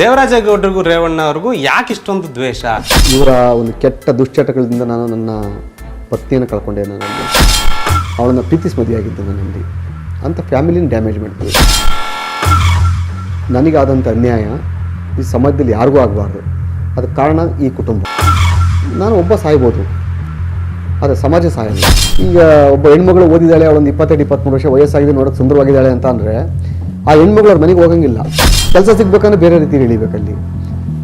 ದೇವರಾಜೇಗೌಡರಿಗೂ ರೇವಣ್ಣ ಅವ್ರಿಗೂ ಯಾಕೆ ಇಷ್ಟೊಂದು ದ್ವೇಷ? ಇವರ ಒಂದು ಕೆಟ್ಟ ದುಶ್ಚಟಗಳಿಂದ ನಾನು ನನ್ನ ಪತ್ನಿಯನ್ನು ಕಳ್ಕೊಂಡೆ ನಾನು ಅವಳನ್ನು ಪ್ರೀತಿಸಿ ಮದುವೆಯಾಗಿದ್ದೆ ನನ್ನಲ್ಲಿ ಅಂತ ಫ್ಯಾಮಿಲಿನ ಡ್ಯಾಮೇಜ್ ಮಾಡ್ತೀವಿ ನನಗಾದಂಥ ಅನ್ಯಾಯ ಈ ಸಮಾಜದಲ್ಲಿ ಯಾರಿಗೂ ಆಗಬಾರ್ದು. ಅದಕ್ಕೆ ಕಾರಣ ಈ ಕುಟುಂಬ. ನಾನು ಒಬ್ಬ ಸಾಯ್ಬೋದು. ಆದರೆ ಸಮಾಜ ಸಾಯಲ್ಲ. ಈಗ ಒಬ್ಬ ಹೆಣ್ಮಗಳು ಓದಿದ್ದಾಳೆ, ಅವಳೊಂದು ಇಪ್ಪತ್ತೆರಡು ಇಪ್ಪತ್ತ್ಮೂರು ವರ್ಷ ವಯಸ್ಸಾಗಿದೆ, ನೋಡೋಕೆ ಸುಂದರವಾಗಿದ್ದಾಳೆ ಅಂತ ಅಂದರೆ ಆ ಹೆಣ್ಮಗಳು ಅವ್ರ ಮನೆಗೆ ಹೋಗಂಗಿಲ್ಲ. ಕೆಲಸ ಸಿಗ್ಬೇಕಂದ್ರೆ ಬೇರೆ ರೀತಿ ಇಳಿಬೇಕಲ್ಲಿ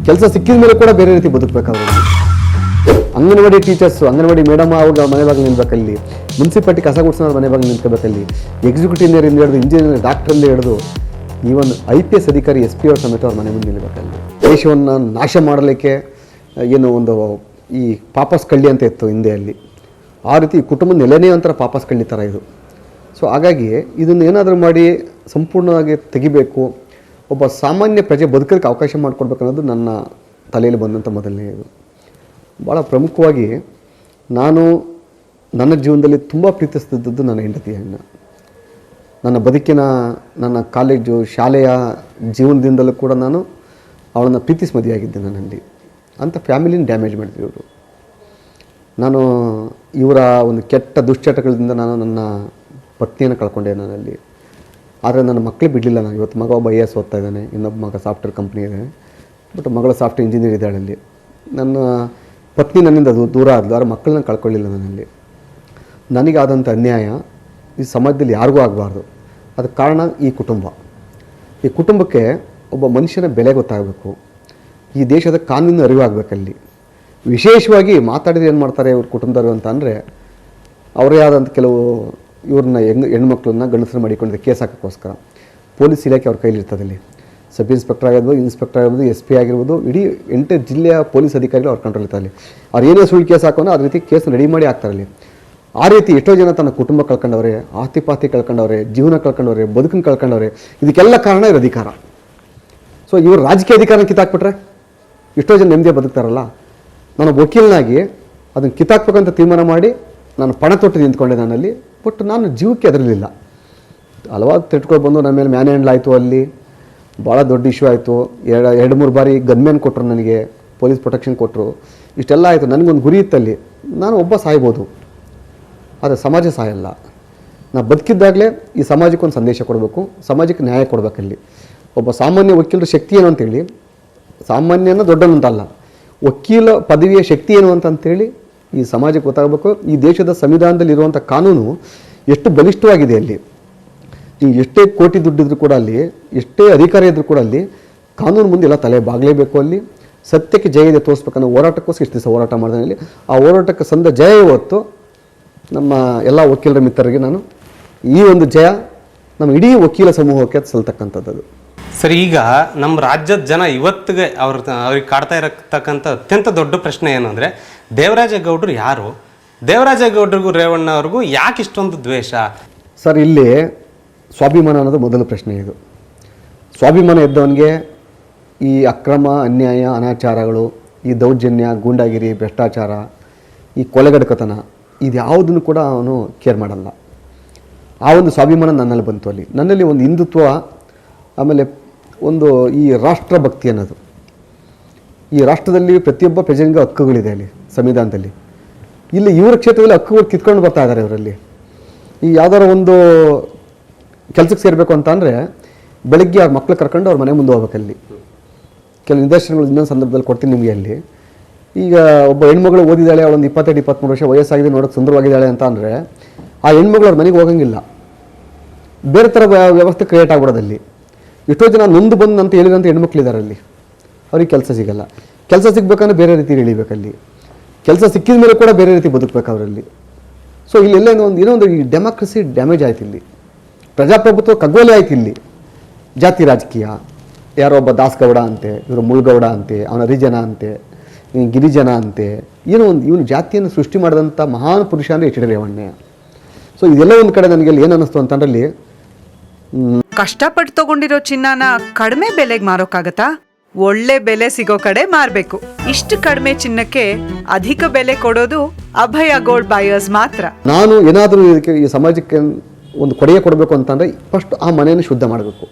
ಕೆಲಸ ಸಿಕ್ಕಿದ ಮೇಲೆ ಕೂಡ ಬೇರೆ ರೀತಿ ಬದುಕಬೇಕು ಅವರಲ್ಲಿ ಅಂಗನವಾಡಿ ಟೀಚರ್ಸು ಅಂಗನವಾಡಿ ಮೇಡಮ್ ಅವ್ರ ಮನೆ ಬಾಗಿಲು ನಿಲ್ಬೇಕಲ್ಲಿ ಮುನ್ಸಿಪಾಲ್ಟಿ ಕಸ ಗುಡ್ಸೋರು ಮನೆ ಬಾಗಿಲು ನಿಂತ್ಕೋಬೇಕಲ್ಲಿ. ಎಕ್ಸಿಕ್ಯೂಟಿವ್ ಇಂಜಿನಿಯರಿಂದ ಹಿಡಿದು ಇಂಜಿನಿಯರ್ ಡಾಕ್ಟ್ರಿಂದ ಹಿಡಿದು ಈವನ್ ಐ ಪಿ ಎಸ್ ಅಧಿಕಾರಿ ಎಸ್ ಪಿ ಅವ್ರ ಸಮೇತ ಅವ್ರ ಮನೆ ಮುಂದೆ ನಿಲ್ಬೇಕಲ್ಲಿ. ದೇಶವನ್ನು ನಾಶ ಮಾಡಲಿಕ್ಕೆ, ಏನು ಒಂದು ಈ ಪಾಪಸ್ ಕಳ್ಳಿ ಅಂತ ಇತ್ತು ಹಿಂದೆ ಅಲ್ಲಿ ಆ ರೀತಿ ಕುಟುಂಬ ನೆಲೆನೇ ಒಂಥರ ಪಾಪಸ್ ಕಳ್ಳಿ ಥರ ಇದು. ಸೊ ಹಾಗಾಗಿ ಇದನ್ನು ಏನಾದರೂ ಮಾಡಿ ಸಂಪೂರ್ಣವಾಗಿ ತೆಗಿಬೇಕು. ಒಬ್ಬ ಸಾಮಾನ್ಯ ಪ್ರಜೆ ಬದುಕೋಕ್ಕೆ ಅವಕಾಶ ಮಾಡಿಕೊಡ್ಬೇಕನ್ನೋದು ನನ್ನ ತಲೆಯಲ್ಲಿ ಬಂದಂಥ ಮೊದಲನೆಯದು ಭಾಳ ಪ್ರಮುಖವಾಗಿ ನಾನು ನನ್ನ ಜೀವನದಲ್ಲಿ ತುಂಬ ಪ್ರೀತಿಸ್ತಿದ್ದದ್ದು ನನ್ನ ಹೆಂಡತಿಯನ್ನು ನನ್ನ ಬದುಕಿನ ನನ್ನ ಕಾಲೇಜು ಶಾಲೆಯ ಜೀವನದಿಂದಲೂ ಕೂಡ ನಾನು ಅವಳನ್ನು ಪ್ರೀತಿಸಿ ಮದುವೆಯಾಗಿದ್ದೆ ನನ್ನಲ್ಲಿ ಅಂತ ಫ್ಯಾಮಿಲಿನ ಡ್ಯಾಮೇಜ್ ಮಾಡಿದ್ವಿ ಇವರು. ನಾನು ಇವರ ಒಂದು ಕೆಟ್ಟ ದುಶ್ಚಟಗಳಿಂದ ನಾನು ನನ್ನ ಪತ್ನಿಯನ್ನು ಕಳ್ಕೊಂಡೆ ನಾನಲ್ಲಿ ಆದರೆ ನನ್ನ ಮಕ್ಕಳು ಬಿಡಲಿಲ್ಲ ನಾನು. ಇವತ್ತು ಮಗ ಒಬ್ಬ ಐ ಎಸ್ ಓದ್ತಾ ಇದ್ದಾನೆ, ಇನ್ನೊಬ್ಬ ಮಗ ಸಾಫ್ಟ್ವೇರ್ ಕಂಪ್ನಿ ಇದೆ. ಬಟ್ ಮಗಳ ಸಾಫ್ಟ್ವೇರ್ ಇಂಜಿನಿಯರ್ ಇದ್ದಾಳೆ ಅಲ್ಲಿ. ನನ್ನ ಪತ್ನಿ ನನ್ನಿಂದ ಅದು ದೂರ ಆದಲು, ಆದರೆ ಮಕ್ಕಳನ್ನ ಕಳ್ಕೊಳ್ಳಿಲ್ಲ ನನ್ನಲ್ಲಿ. ನನಗಾದಂಥ ಅನ್ಯಾಯ ಈ ಸಮಾಜದಲ್ಲಿ ಯಾರಿಗೂ ಆಗಬಾರ್ದು. ಅದಕ್ಕೆ ಕಾರಣ ಈ ಕುಟುಂಬ. ಈ ಕುಟುಂಬಕ್ಕೆ ಒಬ್ಬ ಮನುಷ್ಯನ ಬೆಲೆ ಗೊತ್ತಾಗಬೇಕು. ಈ ದೇಶದ ಕಾನೂನು ಅರಿವಾಗಬೇಕಲ್ಲಿ ವಿಶೇಷವಾಗಿ ಮಾತಾಡಿದ್ರೆ ಏನು ಮಾಡ್ತಾರೆ ಇವ್ರ ಕುಟುಂಬದವರು ಅಂತ ಅಂದರೆ ಅವರೇ ಆದಂಥ ಕೆಲವು ಇವ್ರನ್ನ ಹೆಂಗ್ ಹೆಣ್ಮಕ್ಳನ್ನ ಗಂಡಸರು ಮಾಡಿಕೊಂಡಿದ್ದ ಕೇಸ್ ಹಾಕೋಕ್ಕೋಸ್ಕರ. ಪೊಲೀಸ್ ಇಲಾಖೆ ಅವ್ರ ಕೈಲಿರ್ತದಲ್ಲಿ ಸಬ್ ಇನ್ಸ್ಪೆಕ್ಟರ್ ಆಗಿರ್ಬೋದು ಇನ್ಸ್ಪೆಕ್ಟರ್ ಆಗಿರ್ಬೋದು, ಎಸ್ ಪಿ ಆಗಿರ್ಬೋದು, ಇಡೀ ಎಂಟು ಜಿಲ್ಲೆಯ ಪೊಲೀಸ್ ಅಧಿಕಾರಿಗಳು ಅವ್ರ ಕಂಟ್ರೋಲ್ ಇರ್ತಾರೆ ಅವ್ರು ಏನೇ ಸುಳ್ಳು ಕೇಸ್ ಹಾಕೋನೋ ಅದೇ ರೀತಿ ಕೇಸ್ ರೆಡಿ ಮಾಡಿ ಹಾಕ್ತಾರಲ್ಲಿ ಆ ರೀತಿ ಎಷ್ಟೋ ಜನ ತನ್ನ ಕುಟುಂಬ ಕಳ್ಕೊಂಡವ್ರೆ ಆಸ್ತಿ ಪಾಸ್ತಿ ಕಳ್ಕೊಂಡವ್ರೆ, ಜೀವನ ಕಳ್ಕೊಂಡವ್ರೆ ಬದುಕನ್ನು ಕಳ್ಕೊಂಡವ್ರೆ, ಇದಕ್ಕೆಲ್ಲ ಕಾರಣ ಇರೋ ಅಧಿಕಾರ. ಸೊ ಇವರು ರಾಜಕೀಯ ಅಧಿಕಾರನ ಕಿತ್ತಾಕ್ಬಿಟ್ರೆ ಎಷ್ಟೋ ಜನ ನೆಮ್ಮದಿ ಬದುಕ್ತಾರಲ್ಲ. ನಾನು ವಕೀಲನಾಗಿ ಅದನ್ನು ಕಿತ್ತಾಕ್ಬೇಕಂತ ತೀರ್ಮಾನ ಮಾಡಿ ನಾನು ಪಣ ತೊಟ್ಟು ನಿಂತ್ಕೊಂಡೆ ನಾನಲ್ಲಿ. ಬಟ್ ನಾನು ಜೀವಕ್ಕೆ ಅದರಲ್ಲಿಲ್ಲ ಹಲವಾರು ತಿಟ್ಕೊಂಡು ಬಂದು ನನ್ನ ಮೇಲೆ ಮ್ಯಾನ್ ಹ್ಯಾಂಡ್ಲ್ ಆಯಿತು ಅಲ್ಲಿ. ಭಾಳ ದೊಡ್ಡ ಇಶ್ಯೂ ಆಯಿತು. ಎರಡು ಎರಡು, ಮೂರು ಬಾರಿ ಗನ್ಮ್ಯಾನ್ ಕೊಟ್ಟರು ನನಗೆ, ಪೊಲೀಸ್ ಪ್ರೊಟೆಕ್ಷನ್ ಕೊಟ್ಟರು ಇಷ್ಟೆಲ್ಲ ಆಯಿತು. ನನಗೊಂದು ಗುರಿ ಇತ್ತಲ್ಲಿ. ನಾನು ಒಬ್ಬ ಸಾಯ್ಬೋದು. ಆದರೆ ಸಮಾಜ ಸಾಯಲ್ಲ. ನಾನು ಬದುಕಿದ್ದಾಗಲೇ ಈ ಸಮಾಜಕ್ಕೊಂದು ಸಂದೇಶ ಕೊಡಬೇಕು. ಸಮಾಜಕ್ಕೆ ನ್ಯಾಯ ಕೊಡಬೇಕಲ್ಲಿ. ಒಬ್ಬ ಸಾಮಾನ್ಯ ವಕೀಲರ ಶಕ್ತಿ ಏನು ಅಂತೇಳಿ? ಸಾಮಾನ್ಯನ ದೊಡ್ಡನಂತಲ್ಲ. ವಕೀಲ ಪದವಿಯ ಶಕ್ತಿ ಏನು ಅಂತಂತೇಳಿ ಈ ಸಮಾಜಕ್ಕೆ ಗೊತ್ತಾಗಬೇಕು. ಈ ದೇಶದ ಸಂವಿಧಾನದಲ್ಲಿ ಇರುವಂಥ ಕಾನೂನು ಎಷ್ಟು ಬಲಿಷ್ಠವಾಗಿದೆ ಅಲ್ಲಿ. ನೀವು ಎಷ್ಟೇ ಕೋಟಿ ದುಡ್ಡಿದ್ರೂ ಕೂಡ ಅಲ್ಲಿ, ಎಷ್ಟೇ ಅಧಿಕಾರ ಇದ್ದರೂ ಕೂಡ ಅಲ್ಲಿ ಕಾನೂನು ಮುಂದೆ ಎಲ್ಲ ತಲೆ ಬಾಗಲೇಬೇಕು ಅಲ್ಲಿ. ಸತ್ಯಕ್ಕೆ ಜಯ ಇದೆ ತೋರಿಸ್ಬೇಕನ್ನೋ ಹೋರಾಟಕ್ಕೋಸ್ಕರ ಇಷ್ಟು ದಿವಸ ಹೋರಾಟ ಮಾಡಿದಲ್ಲಿ ಆ ಹೋರಾಟಕ್ಕೆ ಸಂದ ಜಯ ಇವತ್ತು ನಮ್ಮ ಎಲ್ಲ ವಕೀಲರ ಮಿತ್ರರಿಗೆ ನಾನು ಈ ಒಂದು ಜಯ ನಮ್ಮ ಇಡೀ ವಕೀಲ ಸಮೂಹಕ್ಕೆ ಸಲ್ತಕ್ಕಂಥದ್ದು. ಸರ್, ಈಗ ನಮ್ಮ ರಾಜ್ಯದ ಜನ ಇವತ್ತಿಗೆ ಅವ್ರ ಅವ್ರಿಗೆ ಕಾಡ್ತಾ ಇರತಕ್ಕಂಥ ಅತ್ಯಂತ ದೊಡ್ಡ ಪ್ರಶ್ನೆ ಏನು ಅಂದರೆ ದೇವರಾಜೇಗೌಡರು ಯಾರು? ದೇವರಾಜೇಗೌಡರಿಗೂ ರೇವಣ್ಣ ಅವ್ರಿಗೂ ಯಾಕೆ ಇಷ್ಟೊಂದು ದ್ವೇಷ? ಸರ್, ಇಲ್ಲಿ ಸ್ವಾಭಿಮಾನ ಅನ್ನೋದು ಮೊದಲ ಪ್ರಶ್ನೆ ಇದು. ಸ್ವಾಭಿಮಾನ ಇದ್ದವನಿಗೆ ಈ ಅಕ್ರಮ, ಅನ್ಯಾಯ, ಅನಾಚಾರಗಳು, ಈ ದೌರ್ಜನ್ಯ, ಗೂಂಡಾಗಿರಿ, ಭ್ರಷ್ಟಾಚಾರ, ಈ ಕೊಲೆಗಡಕತನ ಇದು ಯಾವುದನ್ನು ಕೂಡ ಅವನು ಕೇರ್ ಮಾಡಲ್ಲ. ಆ ಒಂದು ಸ್ವಾಭಿಮಾನ ನನ್ನಲ್ಲಿ ಬಂತು ಅಲ್ಲಿ. ನನ್ನಲ್ಲಿ ಒಂದು ಹಿಂದುತ್ವ, ಆಮೇಲೆ ಒಂದು ಈ ರಾಷ್ಟ್ರ ಭಕ್ತಿ ಅನ್ನೋದು ಈ ರಾಷ್ಟ್ರದಲ್ಲಿ ಪ್ರತಿಯೊಬ್ಬ ಪ್ರಜೆಗೆ ಹಕ್ಕುಗಳಿದೆ ಅಲ್ಲಿ, ಸಂವಿಧಾನದಲ್ಲಿ. ಇಲ್ಲಿ ಇವರ ಕ್ಷೇತ್ರದಲ್ಲಿ ಹಕ್ಕುಗಳು ಕಿತ್ಕೊಂಡು ಬರ್ತಾ ಇದ್ದಾರೆ ಇವರಲ್ಲಿ. ಈ ಯಾವ್ದಾರ ಒಂದು ಕೆಲಸಕ್ಕೆ ಸೇರಬೇಕು ಅಂತ ಅಂದರೆ ಬೆಳಗ್ಗೆ ಅವ್ರ ಮಕ್ಳು ಕರ್ಕೊಂಡು ಅವ್ರ ಮನೆ ಮುಂದೆ ಹೋಗ್ಬೇಕಲ್ಲಿ ಕೆಲವು ನಿದರ್ಶನಗಳು ಇನ್ನೊಂದು ಸಂದರ್ಭದಲ್ಲಿ ಕೊಡ್ತೀನಿ ನಿಮಗೆ ಅಲ್ಲಿ. ಈಗ ಒಬ್ಬ ಹೆಣ್ಮಗಳು ಓದಿದ್ದಾಳೆ ಒಂದು ಇಪ್ಪತ್ತೆರಡು ಇಪ್ಪತ್ತ್ಮೂರು ವರ್ಷ ವಯಸ್ಸಾಗಿದೆ, ನೋಡೋಕೆ ಸುಂದರವಾಗಿದ್ದಾಳೆ ಅಂತ ಅಂದರೆ ಆ ಹೆಣ್ಮಗಳು ಅವ್ರ ಮನೆಗೆ ಹೋಗಂಗಿಲ್ಲ. ಬೇರೆ ಥರ ವ್ಯ- ವ್ಯವಸ್ಥೆ ಕ್ರಿಯೇಟ್ ಆಗ್ಬಿಡೋದಲ್ಲಿ ಎಷ್ಟೋ ಜನ ನೊಂದು ಬಂದು ಅಂತ ಹೇಳಿದಂಥ ಹೆಣ್ಮಕ್ಳಿದ್ದಾರೆ ಅಲ್ಲಿ ಅವ್ರಿಗೆ ಕೆಲಸ ಸಿಗಲ್ಲ. ಕೆಲಸ ಸಿಗ್ಬೇಕಂದ್ರೆ ಬೇರೆ ರೀತಿ ಇಳಿಬೇಕಲ್ಲಿ ಕೆಲಸ ಸಿಕ್ಕಿದ ಮೇಲೆ ಕೂಡ ಬೇರೆ ರೀತಿ ಬದುಕಬೇಕು ಅವರಲ್ಲಿ. ಸೊ ಇಲ್ಲೆಲ್ಲ ಏನೋ ಒಂದು ಏನೋ ಒಂದು ಈ ಡೆಮಾಕ್ರಸಿ ಡ್ಯಾಮೇಜ್ ಆಯ್ತು ಇಲ್ಲಿ. ಪ್ರಜಾಪ್ರಭುತ್ವ ಕಗ್ಗೋಲೆ ಆಯ್ತು ಇಲ್ಲಿ. ಜಾತಿ ರಾಜಕೀಯ. ಯಾರೋ ಒಬ್ಬ ದಾಸ್ಗೌಡ ಅಂತೆ, ಇವರು ಮುಳ್ಗೌಡ ಅಂತೆ, ಅವನ ಹರಿಜನ ಅಂತೆ ಗಿರಿಜನ ಅಂತೆ. ಏನೋ ಒಂದು, ಇವನು ಜಾತಿಯನ್ನು ಸೃಷ್ಟಿ ಮಾಡಿದಂಥ ಮಹಾನ್ ಪುರುಷ ಅಂದರೆ ಎಚ್ ಡಿ ರೇವಣ್ಣ. ಸೊ ಇದೆಲ್ಲ ಒಂದು ಕಡೆ ನನಗೆ ಏನು ಅನ್ನಿಸ್ತು ಅಂತಂದ್ರಲ್ಲಿ ಕಷ್ಟಪಟ್ಟು ತಗೊಂಡಿರೋ ಚಿನ್ನನ ಕಡಿಮೆ ಬೆಲೆಗೆ ಮಾರೋಕ್ಕಾಗತ್ತಾ? ಒಳ್ಳೆ ಬೆಲೆ ಸಿಗೋ ಕಡೆ ಮಾರ್ಬೇಕು. ಇಷ್ಟು ಕಡಿಮೆ ಚಿನ್ನಕ್ಕೆ ಅಧಿಕ ಬೆಲೆ ಕೊಡೋದು ಅಭಯ ಗೋಲ್ಡ್ ಬಾಯರ್ಸ್ ಮಾತ್ರ. ನಾನು ಏನಾದರೂ ಇದಕ್ಕೆ ಈ ಸಮಾಜಕ್ಕೆ ಒಂದು ಕೊಡುಗೆ ಕೊಡಬೇಕು ಅಂತಂದ್ರೆ ಫಸ್ಟ್ ಆ ಮನೆಯನ್ನು ಶುದ್ಧ ಮಾಡಬೇಕು.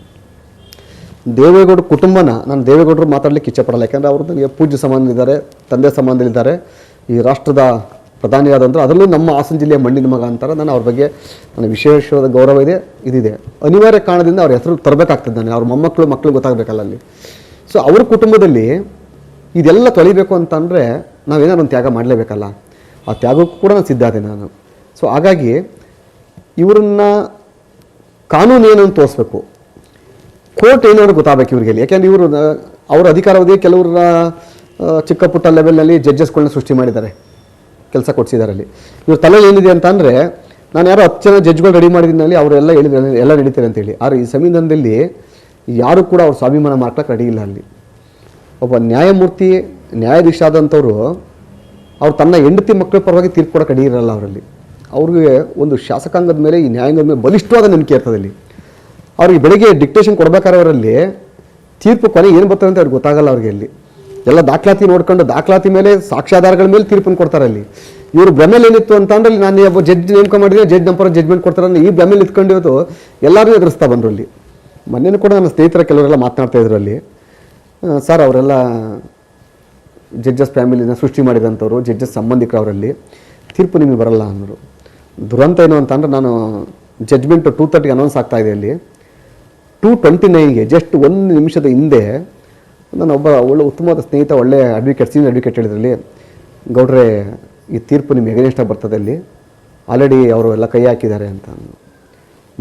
ದೇವೇಗೌಡ ಕುಟುಂಬನ ನಾನು ದೇವೇಗೌಡರು ಮಾತಾಡ್ಲಿಕ್ಕೆ ಇಚ್ಛಪಡಲ್ಲ ಯಾಕಂದ್ರೆ ಅವರು ನನಗೆ ಪೂಜ್ಯ ಇದ್ದಾರೆ ತಂದೆ ಸಂಬಂಧದಲ್ಲಿದ್ದಾರೆ. ಈ ರಾಷ್ಟ್ರದ ಪ್ರಧಾನಿಯಾದಂದ್ರೆ ಅದರಲ್ಲೂ ನಮ್ಮ ಹಾಸನ ಜಿಲ್ಲೆಯ ಮಣ್ಣಿನ ಮಗ ಅಂತಾರೆ. ನಾನು ಅವ್ರ ಬಗ್ಗೆ, ನನ್ನ ವಿಶೇಷವಾದ ಗೌರವ ಇದೆ, ಇದಿದೆ. ಅನಿವಾರ್ಯ ಕಾರಣದಿಂದ ಅವ್ರ ಹೆಸರು ತರಬೇಕಾಗ್ತದೆ ನಾನು ಅವ್ರ ಮೊಮ್ಮಕ್ಕಳು ಮಕ್ಕಳು ಗೊತ್ತಾಗಬೇಕಲ್ಲ ಅಲ್ಲಿ. ಸೊ ಅವ್ರ ಕುಟುಂಬದಲ್ಲಿ ಇದೆಲ್ಲ ತೊಳಿಬೇಕು ಅಂತಂದರೆ ನಾವೇನಾದ್ರು ಒಂದು ತ್ಯಾಗ ಮಾಡಲೇಬೇಕಲ್ಲ. ಆ ತ್ಯಾಗಕ್ಕೂ ಕೂಡ ನಾನು ಸಿದ್ಧ ಅದೇ ನಾನು. ಸೊ ಹಾಗಾಗಿ ಇವರನ್ನ ಕಾನೂನು ಏನು ಅಂತ ತೋರಿಸ್ಬೇಕು. ಕೋರ್ಟ್ ಏನಾದ್ರು ಗೊತ್ತಾಗಬೇಕು ಇವರಿಗೆ ಯಾಕೆಂದ್ರೆ ಇವರು, ಅವ್ರ ಅಧಿಕಾರಾವಧಿ ಕೆಲವರ ಚಿಕ್ಕ ಪುಟ್ಟ ಲೆವೆಲ್ನಲ್ಲಿ ಜಡ್ಜಸ್ಗಳನ್ನ ಸೃಷ್ಟಿ ಮಾಡಿದ್ದಾರೆ. ಕೆಲಸ ಕೊಡಿಸಿದ್ದಾರೆ ಅಲ್ಲಿ ಇವ್ರ ತಲೆ ಏನಿದೆ ಅಂತ ಅಂದರೆ ನಾನು ಯಾರೋ ಹತ್ತು ಜನ ಜಡ್ಜ್ಗಳು ರೆಡಿ ಮಾಡಿದ್ನಲ್ಲಿ ಅವರೆಲ್ಲ ಹೇಳಿದ್ರೆ, ಎಲ್ಲ ನಡೀತಾರೆ ಅಂತೇಳಿ ಆದರೆ ಈ ಸಂವಿಧಾನದಲ್ಲಿ ಯಾರು ಕೂಡ ಅವ್ರ ಸ್ವಾಭಿಮಾನ ಮಾಡ್ಲಿಕ್ಕೆ ರೆಡಿ ಇಲ್ಲ ಅಲ್ಲಿ. ಒಬ್ಬ ನ್ಯಾಯಮೂರ್ತಿ ನ್ಯಾಯಾಧೀಶ ಆದಂಥವ್ರು ಅವ್ರು ತನ್ನ ಹೆಂಡತಿ ಮಕ್ಕಳ ಪರವಾಗಿ ತೀರ್ಪು ಕೊಡೋಕೆ ರೆಡಿ ಇರಲ್ಲ ಅವರಲ್ಲಿ. ಅವ್ರಿಗೆ ಒಂದು ಶಾಸಕಾಂಗದ ಮೇಲೆ, ಈ ನ್ಯಾಯಾಂಗದ ಮೇಲೆ ಬಲಿಷ್ಠವಾದ ನಂಬಿಕೆ ಇರ್ತದೆ ಅಲ್ಲಿ. ಅವ್ರಿಗೆ ಬೆಳಗ್ಗೆ ಡಿಕ್ಟೇಷನ್ ಕೊಡ್ಬೇಕಾದ್ರೆ ಅವರಲ್ಲಿ ತೀರ್ಪು ಕೊನೆ ಏನು ಬರ್ತದೆ ಅಂತ ಅವ್ರಿಗೆ ಗೊತ್ತಾಗಲ್ಲ ಅವ್ರಿಗೆ ಅಲ್ಲಿ. ಎಲ್ಲ ದಾಖಲಾತಿ ನೋಡ್ಕೊಂಡು ದಾಖಲಾತಿ ಮೇಲೆ ಸಾಕ್ಷ್ಯಾಧಾರಗಳ ಮೇಲೆ ತೀರ್ಪನ್ನು ಕೊಡ್ತಾರೆ ಅಲ್ಲಿ. ಇವರು ಬೆಮೆಲ್ ಏನಿತ್ತು ಅಂತ ಅಂದ್ರೆ ನಾನು ಒಬ್ಬ ಜಡ್ಜ್ ನೇಮಕ ಮಾಡಿದ್ರೆ ಜಡ್ಜ್ ನಂಬರ್ ಜಡ್ಜ್ಮೆಂಟ್ ಕೊಡ್ತಾರೆ ಈ ಬೆಮೆಲ್ ಇಟ್ಕೊಂಡಿರೋದು ಎಲ್ಲರೂ ಎದುರಿಸ್ತಾ ಬಂದರು ಅಲ್ಲಿ. ಮೊನ್ನೆನೂ ಕೂಡ ನನ್ನ ಸ್ನೇಹಿತರ ಕೆಲವರೆಲ್ಲ ಮಾತನಾಡ್ತಾ ಇದ್ರು ಅಲ್ಲಿ. ಸರ್, ಅವರೆಲ್ಲ ಜಡ್ಜಸ್ ಫ್ಯಾಮಿಲಿನ ಸೃಷ್ಟಿ ಮಾಡಿದಂಥವ್ರು ಜಡ್ಜಸ್ ಸಂಬಂಧಿಕರು ಅವರಲ್ಲಿ ತೀರ್ಪು ನಿಮಗೆ ಬರಲ್ಲ ಅಂದರು. ದುರಂತ ಏನು ಅಂತಂದ್ರೆ ನಾನು ಜಡ್ಜ್ಮೆಂಟ್ ಟೂ ತರ್ಟಿಗೆ ಅನೌನ್ಸ್ ಆಗ್ತಾ ಇದೆ ಅಲ್ಲಿ. ಟೂ ಟ್ವೆಂಟಿ ನೈನ್ಗೆ ಜಸ್ಟ್ ಒಂದು ನಿಮಿಷದ ಹಿಂದೆ ನನ್ನ ಒಬ್ಬ ಒಳ್ಳೆ ಉತ್ತಮವಾದ ಸ್ನೇಹಿತ, ಒಳ್ಳೆ ಅಡ್ವೊಕೇಟ್ ಸೀನಿಯರ್ ಅಡ್ವೊಕೇಟ್ ಹೇಳಿದ್ರಲ್ಲಿ, ಗೌಡ್ರೆ, ಈ ತೀರ್ಪು ನಿಮ್ಗೆ ಎಗನೆಸ್ಟಾಗಿ ಬರ್ತದೆ ಅಲ್ಲಿ. ಆಲ್ರೆಡಿ ಅವರು ಎಲ್ಲ ಕೈ ಹಾಕಿದ್ದಾರೆ ಅಂತ.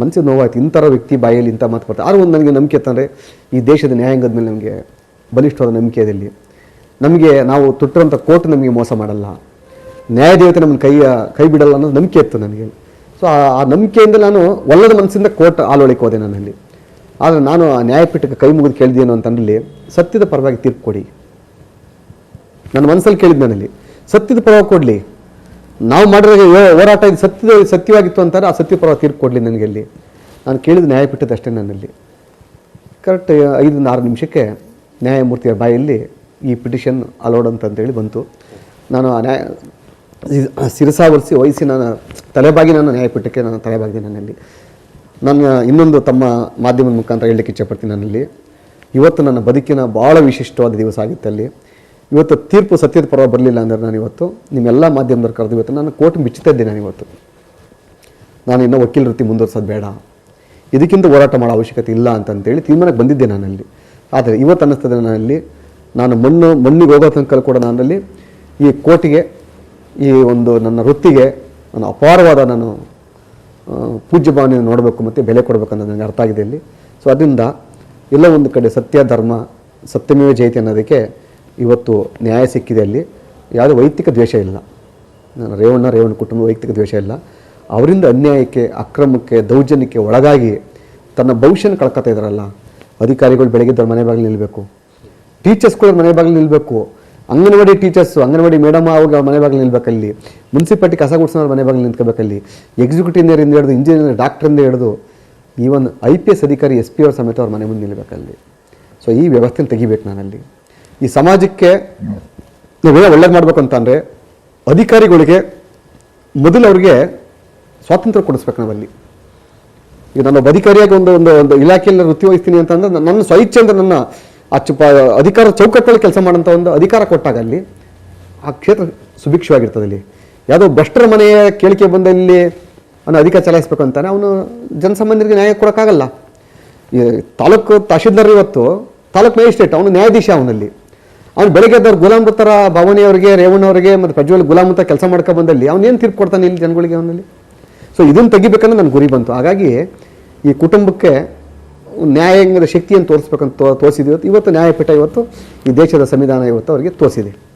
ಮನಸ್ಸಿಗೆ ನೋವಾಯ್ತು. ಇಂಥರ ವ್ಯಕ್ತಿ ಬಾಯಲ್ಲಿ ಇಂಥ ಮಾತು ಬರ್ತಾರೆ ಆದ್ರೂ ಒಂದು ನನಗೆ ನಂಬಿಕೆ ಅಂತಂದರೆ ಈ ದೇಶದ ನ್ಯಾಯಾಂಗದ ಮೇಲೆ ನಮಗೆ ಬಲಿಷ್ಠವಾದ ನಂಬಿಕೆ ಇದೆ ಇಲ್ಲಿ. ನಮಗೆ ನಾವು ತೊಟ್ಟಿರೋಂಥ ಕೋರ್ಟ್ ನಮಗೆ ಮೋಸ ಮಾಡಲ್ಲ. ನ್ಯಾಯದೇವತೆ ನಮ್ಮನ್ನು ಕೈ ಕೈ ಬಿಡಲ್ಲ ಅನ್ನೋದು ನಂಬಿಕೆ ಇತ್ತು ನನಗೆ. ಸೊ ಆ- ನಂಬಿಕೆಯಿಂದ ನಾನು ಒಲ್ಲದ ಮನಸ್ಸಿಂದ ಕೋರ್ಟ್ ಆಲೋಳಿಕೆ ಹೋದೆ ನನ್ನಲ್ಲಿ ಆದರೆ ನಾನು ಆ ನ್ಯಾಯಪೀಠಕ್ಕೆ ಕೈ ಮುಗಿದು ಕೇಳಿದೇನು ಅಂತಂದಲ್ಲಿ ಸತ್ಯದ ಪರವಾಗಿ ತೀರ್ಪು ಕೊಡಿ. ನನ್ನ ಮನಸ್ಸಲ್ಲಿ ಕೇಳಿದ್ದು ನನ್ನಲ್ಲಿ ಸತ್ಯದ ಪರವಾಗಿ ಕೊಡಲಿ. ನಾವು ಮಾಡಿದಾಗ ಹೋರಾಟ ಇದು ಸತ್ಯದ, ಸತ್ಯವಾಗಿತ್ತು ಅಂತಾರೆ, ಆ ಸತ್ಯ ಪರವಾಗಿ ತೀರ್ಪು ಕೊಡಲಿ ನನಗೆ ಅಲ್ಲಿ. ನಾನು ಕೇಳಿದ ನ್ಯಾಯಪೀಠದ ಅಷ್ಟೇ ನನ್ನಲ್ಲಿ ಕರೆಕ್ಟ್ ಐದರಿಂದ ಆರು ನಿಮಿಷಕ್ಕೆ ನ್ಯಾಯಮೂರ್ತಿಯ ಬಾಯಲ್ಲಿ ಈ ಪಿಟಿಷನ್ ಅಲೋಡ್ ಅಂತಂತೇಳಿ ಬಂತು. ನಾನು ಆ ನ್ಯಾಯ ಸಿ- ಶಿರಸಾವರಿಸಿ ವಹಿಸಿ ನಾನು ತಲೆಬಾಗಿ ನಾನು ನ್ಯಾಯಪೀಠಕ್ಕೆ ನಾನು ತಲೆಬಾಗಿದೆ ನನ್ನಲ್ಲಿ ನನ್ನ ಇನ್ನೊಂದು ತಮ್ಮ ಮಾಧ್ಯಮದ ಮುಖಾಂತರ ಹೇಳಲಿಕ್ಕೆ ಇಚ್ಛಪಡ್ತೀನಿ ನನ್ನಲ್ಲಿ ಇವತ್ತು ನನ್ನ ಬದುಕಿನ ಭಾಳ ವಿಶಿಷ್ಟವಾದ ದಿವಸ ಆಗಿತ್ತು ಅಲ್ಲಿ. ಇವತ್ತು ತೀರ್ಪು ಸತ್ಯದ ಪರ ಬರಲಿಲ್ಲ ಅಂದರೆ ನಾನು ಇವತ್ತು, ನಿಮ್ಮೆಲ್ಲ ಮಾಧ್ಯಮದವ್ರು ಕರೆದು ಇವತ್ತು ನಾನು ಕೋರ್ಟ್ ಮಿಚ್ಚುತ್ತಾ ಇದ್ದೆ ನಾನು ಇವತ್ತು. ನಾನು ಇನ್ನೂ ವಕೀಲ ವೃತ್ತಿ ಮುಂದುವರ್ಸೋದು ಬೇಡ. ಇದಕ್ಕಿಂತ ಹೋರಾಟ ಮಾಡೋ ಅವಶ್ಯಕತೆ ಇಲ್ಲ ಅಂತಂತೇಳಿ ತೀರ್ಮಾನಕ್ಕೆ ಬಂದಿದ್ದೆ ನಾನಲ್ಲಿ ಆದರೆ ಇವತ್ತು ಅನ್ನಿಸ್ತದೆ ನಾನಲ್ಲಿ ನಾನು ಮಣ್ಣು, ಮಣ್ಣಿಗೆ ಹೋಗೋ ತನಕ ಕೂಡ ನಾನಲ್ಲಿ ಈ ಕೋರ್ಟಿಗೆ ಈ ಒಂದು ನನ್ನ ವೃತ್ತಿಗೆ ನಾನು ಅಪಾರವಾದ ನಾನು ಪೂಜ್ಯ ಭಾವನೆಯನ್ನು ನೋಡಬೇಕು ಮತ್ತು ಬೆಲೆ ಕೊಡಬೇಕು ಅನ್ನೋದು ನನಗೆ ಅರ್ಥ ಆಗಿದೆ ಇಲ್ಲಿ ಸೊ ಅದರಿಂದ ಎಲ್ಲ ಒಂದು ಕಡೆ ಸತ್ಯ, ಧರ್ಮ, ಸತ್ಯಮೇವ ಜಯತಿ ಅನ್ನೋದಕ್ಕೆ ಇವತ್ತು ನ್ಯಾಯ ಸಿಕ್ಕಿದೆ ಅಲ್ಲಿ. ಯಾವುದೇ ವೈಯಕ್ತಿಕ ದ್ವೇಷ ಇಲ್ಲ. ನಾನು ರೇವಣ್ಣ ರೇವಣ್ಣ ಕುಟುಂಬ ವೈಯಕ್ತಿಕ ದ್ವೇಷ ಇಲ್ಲ. ಅವರಿಂದ ಅನ್ಯಾಯಕ್ಕೆ, ಅಕ್ರಮಕ್ಕೆ, ದೌರ್ಜನ್ಯಕ್ಕೆ ಒಳಗಾಗಿ ತನ್ನ ಭವಿಷ್ಯನ ಕಳ್ಕೊತಾ ಇದ್ದಾರಲ್ಲ, ಅಧಿಕಾರಿಗಳು ಬೆಳಗ್ಗೆ ಮನೆ ಬಾಗಿಲು ನಿಲ್ಲಬೇಕು ಟೀಚರ್ಸ್ಗಳು ಮನೆ ಬಾಗಿಲು ನಿಲ್ಲಬೇಕು ಅಂಗನವಾಡಿ ಟೀಚರ್ಸು ಅಂಗನವಾಡಿ ಮೇಡಮ್ ಅವಾಗ ಮನೆ ಬಾಗಿಲು ನಿಲ್ಬೇಕಲ್ಲಿ. ಮುನ್ಸಿಪಾಲ್ಟಿ ಕಸ ಗುಡ್ಸೋ ಮನೆ ಬಾಗಿಲು ನಿಂತ್ಕೋಬೇಕಲ್ಲಿ. ಎಕ್ಸಿಕ್ಯೂಟಿವ್ ಹಿಡಿದು ಇಂಜಿನಿಯರ್ ಡಾಕ್ಟ್ರಿಂದ ಹಿಡಿದು ಈವನ್ ಐ ಪಿ ಎಸ್ ಅಧಿಕಾರಿ ಎಸ್ ಪಿ ಅವ್ರ ಸಮೇತ ಅವ್ರ ಮನೆ ಮುಂದೆ ನಿಲ್ಬೇಕಲ್ಲಿ. ಸೊ ಈ ವ್ಯವಸ್ಥೆನ ತೆಗಿಬೇಕು ನಾನಲ್ಲಿ. ಈ ಸಮಾಜಕ್ಕೆ ನಾವೇನೋ ಒಳ್ಳೇದು ಮಾಡಬೇಕು ಅಂತಂದರೆ ಅಧಿಕಾರಿಗಳಿಗೆ ಮೊದಲು ಅವ್ರಿಗೆ ಸ್ವಾತಂತ್ರ್ಯ ಕೊಡಿಸ್ಬೇಕು ನಾವಲ್ಲಿ. ಈಗ ನಾನು ಅಧಿಕಾರಿಯಾಗಿ ಒಂದು ಒಂದು ಒಂದು ಇಲಾಖೆಯಲ್ಲಿ ವೃತ್ತಿ ವಹಿಸ್ತೀನಿ ಅಂತಂದ್ರೆ ನನ್ನ ಸ್ವಇಚ್ಛೆಯಿಂದ ನನ್ನ ಆ ಚುಪ ಅಧಿಕಾರ ಚೌಕಟ್ಟಲ್ಲಿ ಕೆಲಸ ಮಾಡೋಂಥ ಒಂದು ಅಧಿಕಾರ ಕೊಟ್ಟಾಗ ಅಲ್ಲಿ ಆ ಕ್ಷೇತ್ರ ಸುಭಿಕ್ಷವಾಗಿರ್ತದೆ ಅಲ್ಲಿ. ಯಾವುದೋ ಭ್ರಷ್ಟರ ಮನೆಯ ಕೇಳಿಕೆ ಬಂದಲ್ಲಿ ಅವನು ಅಧಿಕಾರ ಚಲಾಯಿಸ್ಬೇಕು ಅಂತಾನೆ ಅವನು ಜನಸಾಮಾನ್ಯರಿಗೆ ನ್ಯಾಯ ಕೊಡೋಕ್ಕಾಗಲ್ಲ. ಈ ತಾಲೂಕು ತಹಶೀಲ್ದಾರ್ ಇವತ್ತು ತಾಲೂಕು ಮ್ಯಾಜಿಸ್ಟ್ರೇಟ್, ಅವನು ನ್ಯಾಯಾಧೀಶ ಅವನಲ್ಲಿ. ಅವ್ನು ಬೆಳಗ್ಗೆ ಎದ್ದವ್ರು ಗುಲಾಮ್ ಥರ ರೇವಣ್ಣ ಅವರಿಗೆ ಮತ್ತು ಪ್ರಜ್ವಲ್ ಗುಲಾಮ್ ಅಂತ ಕೆಲಸ ಮಾಡ್ಕೊ ಬಂದಲ್ಲಿ ಏನು ತೀರ್ಪು ಕೊಡ್ತಾನೆ ಇಲ್ಲಿ ಜನಗಳಿಗೆ ಅವನಲ್ಲಿ? ಸೊ ಇದನ್ನು ತೆಗಿಬೇಕಂದ್ರೆ ನನ್ನ ಗುರಿ ಬಂತು. ಹಾಗಾಗಿ ಈ ಕುಟುಂಬಕ್ಕೆ ನ್ಯಾಯಾಂಗದ ಶಕ್ತಿಯನ್ನು ತೋರಿಸ್ಬೇಕಂತ ತೋರಿಸಿದೆ ಇವತ್ತು. ಇವತ್ತು ನ್ಯಾಯಪೀಠ ಇವತ್ತು ಈ ದೇಶದ ಸಂವಿಧಾನ ಇವತ್ತು ಅವರಿಗೆ ತೋರಿಸಿದೆ.